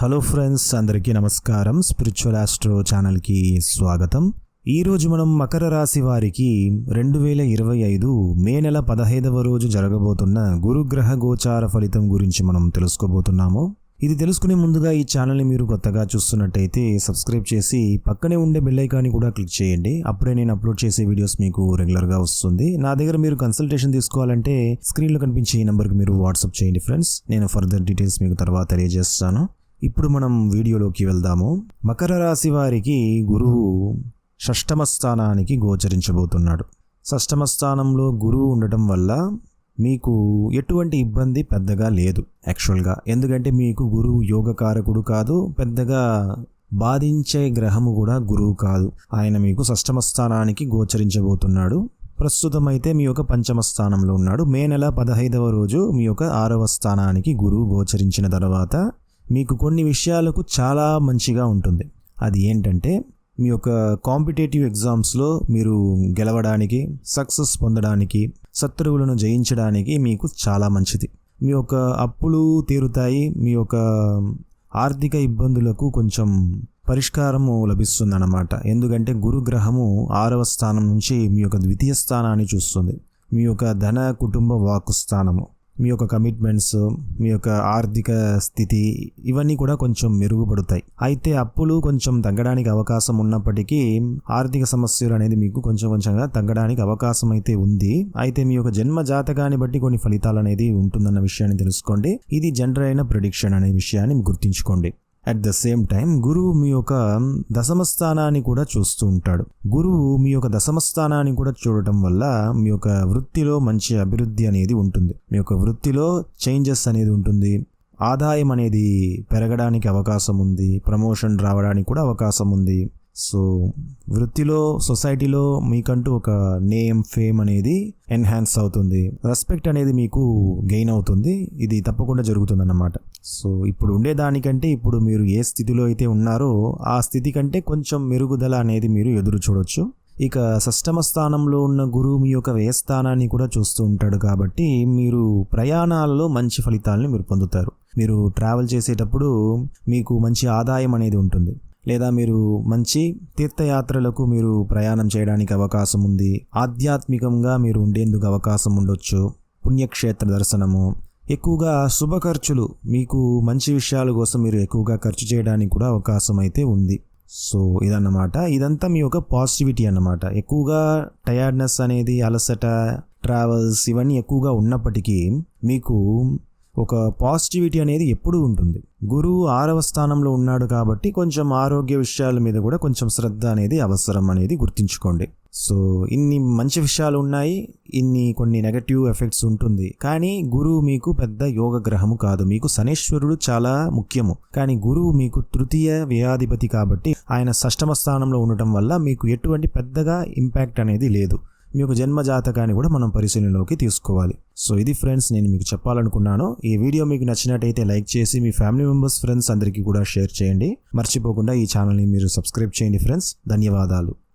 Hello friends అందరికీ నమస్కారం. Spiritual astro ఛానల్కి స్వాగతం. ఈరోజు మనం మకర రాశి వారికి రెండు వేల ఇరవై ఐదు మే నెల పదహైదవ రోజు జరగబోతున్న గురుగ్రహ గోచార ఫలితం గురించి మనం తెలుసుకోబోతున్నాము. ఇది తెలుసుకునే ముందుగా ఈ ఛానల్ని మీరు కొత్తగా చూస్తున్నట్టయితే సబ్స్క్రైబ్ చేసి పక్కనే ఉండే బెల్ ఐకాన్ని కూడా క్లిక్ చేయండి. అప్పుడే నేను అప్లోడ్ చేసే వీడియోస్ మీకు రెగ్యులర్గా వస్తుంది. నా దగ్గర మీరు కన్సల్టేషన్ తీసుకోవాలంటే స్క్రీన్లో కనిపించే ఈ నెంబర్కి మీరు వాట్సాప్ చేయండి ఫ్రెండ్స్. నేను ఫర్దర్ డీటెయిల్స్ మీకు తర్వాత తెలియజేస్తాను. ఇప్పుడు మనం వీడియోలోకి వెళ్దాము. మకర రాశి వారికి గురువు షష్టమ స్థానానికి గోచరించబోతున్నాడు. షష్టమ స్థానంలో గురువు ఉండటం వల్ల మీకు ఎటువంటి ఇబ్బంది పెద్దగా లేదు యాక్చువల్గా. ఎందుకంటే మీకు గురువు యోగకారకుడు కాదు పెద్దగా బాధించే గ్రహము కూడా గురువు కాదు. ఆయన మీకు షష్టమ స్థానానికి గోచరించబోతున్నాడు. ప్రస్తుతం అయితే మీ యొక్క పంచమ స్థానంలో ఉన్నాడు. మే నెల పదహైదవ రోజు మీ యొక్క ఆరవ స్థానానికి గురువు గోచరించిన తర్వాత మీకు కొన్ని విషయాలకు చాలా మంచిగా ఉంటుంది. అది ఏంటంటే మీ యొక్క కాంపిటేటివ్ ఎగ్జామ్స్లో మీరు గెలవడానికి సక్సెస్ పొందడానికి శత్రువులను జయించడానికి మీకు చాలా మంచిది. మీ యొక్క అప్పులు తీరుతాయి మీ యొక్క ఆర్థిక ఇబ్బందులకు కొంచెం పరిష్కారము లభిస్తుందన్నమాట. ఎందుకంటే గురుగ్రహము ఆరవ స్థానం నుంచి మీ యొక్క ద్వితీయ స్థానాన్ని చూస్తుంది. మీ యొక్క ధన కుటుంబ వాకు స్థానము. మీ యొక్క కమిట్మెంట్స్ మీ యొక్క ఆర్థిక స్థితి ఇవన్నీ కూడా కొంచెం మెరుగుపడతాయి. అయితే అప్పులు కొంచెం తగ్గడానికి అవకాశం ఉన్నప్పటికీ ఆర్థిక సమస్యలు అనేది మీకు కొంచెం కొంచెంగా తగ్గడానికి అవకాశం అయితే ఉంది. అయితే మీ యొక్క జన్మ జాతకాన్ని బట్టి కొన్ని ఫలితాలు అనేది ఉంటుందన్న విషయాన్ని తెలుసుకోండి. ఇది జనరల్ అయిన ప్రిడిక్షన్ అనే విషయాన్ని గుర్తుంచుకోండి. అట్ ద సేమ్ టైం గురువు మీ యొక్క దశమ స్థానాన్ని కూడా చూస్తూ ఉంటాడు. గురువు మీ యొక్క దశమ స్థానాన్ని కూడా చూడటం వల్ల మీ యొక్క వృత్తిలో మంచి అభివృద్ధి అనేది ఉంటుంది. మీ యొక్క వృత్తిలో చేంజెస్ అనేది ఉంటుంది. ఆదాయం అనేది పెరగడానికి అవకాశం ఉంది. ప్రమోషన్ రావడానికి కూడా అవకాశం ఉంది. సో వృత్తిలో సొసైటీలో మీకంటూ ఒక నేమ్ ఫేమ్ అనేది ఎన్హాన్స్ అవుతుంది. రెస్పెక్ట్ అనేది మీకు గెయిన్ అవుతుంది. ఇది తప్పకుండా జరుగుతుంది అన్నమాట సో ఇప్పుడు ఉండేదానికంటే ఇప్పుడు మీరు ఏ స్థితిలో అయితే ఉన్నారో ఆ స్థితి కంటే కొంచెం మెరుగుదల అనేది మీరు ఎదురు చూడొచ్చు. ఇక షష్టమ స్థానంలో ఉన్న గురువు మీ యొక్క వ్యయస్థానాన్ని కూడా చూస్తూ ఉంటాడు కాబట్టి మీరు ప్రయాణాలలో మంచి ఫలితాలను మీరు పొందుతారు. మీరు ట్రావెల్ చేసేటప్పుడు మీకు మంచి ఆదాయం అనేది ఉంటుంది. లేదా మీరు మంచి తీర్థయాత్రలకు మీరు ప్రయాణం చేయడానికి అవకాశం ఉంది. ఆధ్యాత్మికంగా మీరు ఉండేందుకు అవకాశం ఉండొచ్చు. పుణ్యక్షేత్ర దర్శనము. ఎక్కువగా శుభ ఖర్చులు. మీకు మంచి విషయాల కోసం మీరు ఎక్కువగా ఖర్చు చేయడానికి కూడా అవకాశం అయితే ఉంది. సో ఇదన్నమాట. ఇదంతా మీ యొక్క పాజిటివిటీ అన్నమాట. ఎక్కువగా టయర్డ్నెస్ అనేది అలసట ట్రావెల్స్ ఇవన్నీ ఎక్కువగా ఉన్నప్పటికీ మీకు ఒక పాజిటివిటీ అనేది ఎప్పుడూ ఉంటుంది. గురువు ఆరవ స్థానంలో ఉన్నాడు కాబట్టి కొంచెం ఆరోగ్య విషయాల మీద కూడా కొంచెం శ్రద్ధ అనేది అవసరం అనేది గుర్తుంచుకోండి. సో ఇన్ని మంచి విషయాలు ఉన్నాయి ఇన్ని కొన్ని నెగటివ్ ఎఫెక్ట్స్ ఉంటుంది. కానీ గురువు మీకు పెద్ద యోగ గ్రహము కాదు. మీకు శనేశ్వరుడు చాలా ముఖ్యము. కానీ గురువు మీకు తృతీయ వ్యయాధిపతి కాబట్టి ఆయన షష్టమ స్థానంలో ఉండటం వల్ల మీకు ఎటువంటి పెద్దగా ఇంపాక్ట్ అనేది లేదు. మీ యొక్క జన్మ కూడా మనం పరిశీలనలోకి తీసుకోవాలి. సో ఇది ఫ్రెండ్స్ నేను మీకు చెప్పాలనుకున్నాను. ఈ వీడియో మీకు నచ్చినట్టయితే లైక్ చేసి మీ ఫ్యామిలీ మెంబర్స్ ఫ్రెండ్స్ అందరికీ కూడా షేర్ చేయండి. మర్చిపోకుండా ఈ ఛానల్ని మీరు సబ్స్క్రైబ్ చేయండి ఫ్రెండ్స్. ధన్యవాదాలు.